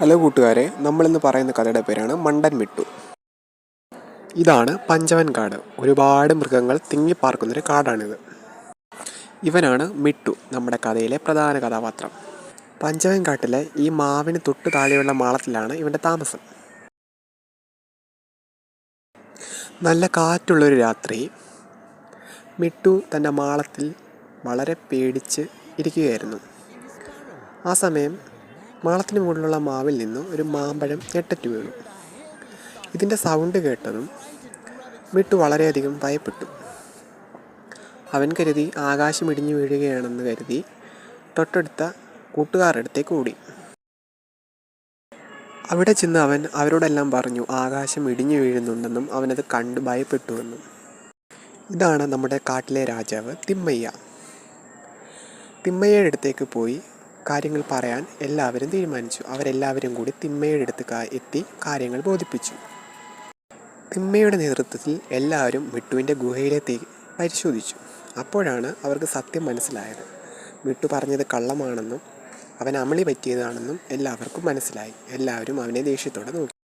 Hello കൂട്ടുകാരെ നമ്മളിന്ന് പറയുന്ന കഥയുടെ പേരാണ് മണ്ടൻ മിട്ടു. ഇതാണ് പഞ്ചവൻ കാട്. ഒരുപാട് മൃഗങ്ങൾ തിങ്ങിപ്പാർക്കുന്നൊരു കാടാണിത്. ഇവനാണ് മിട്ടു നമ്മുടെ കഥയിലെ പ്രധാന കഥാപാത്രം. പഞ്ചവൻ കാട്ടിലെ ഈ മാവിന് തൊട്ട് താഴെയുള്ള മാളത്തിലാണ് ഇവന്റെ താമസം. നല്ല കാറ്റുള്ളൊരു രാത്രി മിട്ടു തന്റെ മാളത്തിൽ വളരെ പേടിച്ച് ഇരിക്കുകയായിരുന്നു. ആ സമയം മാളത്തിന് മുകളിലുള്ള മാവിൽ നിന്ന് ഒരു മാമ്പഴം ഞെട്ടറ്റ് വീണു. ഇതിന്റെ സൗണ്ട് കേട്ടതും മിട്ടു വളരെയധികം ഭയപ്പെട്ടു. അവൻ കരുതി ആകാശം ഇടിഞ്ഞു വീഴുകയാണെന്ന് കരുതി തൊട്ടടുത്ത കൂട്ടുകാരുടെ അടുത്തേക്ക് ഓടി. അവിടെ ചെന്ന് അവൻ അവരോടെല്ലാം പറഞ്ഞു ആകാശം ഇടിഞ്ഞു വീഴുന്നുണ്ടെന്നും അവനത് കണ്ട് ഭയപ്പെട്ടുവെന്നും. ഇതാണ് നമ്മുടെ കാട്ടിലെ രാജാവ് തിമ്മയ്യ. തിമ്മയ്യയുടെ അടുത്തേക്ക് പോയി കാര്യങ്ങൾ പറയാൻ എല്ലാവരും തീരുമാനിച്ചു. അവരെല്ലാവരും കൂടി തിമ്മയുടെ അടുത്ത് എത്തി കാര്യങ്ങൾ ബോധിപ്പിച്ചു. തിമ്മയുടെ നേതൃത്വത്തിൽ എല്ലാവരും മിട്ടുവിന്റെ ഗുഹയിലെത്തി പരിശോധിച്ചു. അപ്പോഴാണ് അവർക്ക് സത്യം മനസ്സിലായത്. മിട്ടു പറഞ്ഞത് കള്ളമാണെന്നും അവൻ അമളി പറ്റിയതാണെന്നും എല്ലാവർക്കും മനസ്സിലായി. എല്ലാവരും അവനെ ദേഷ്യത്തോടെ നോക്കി.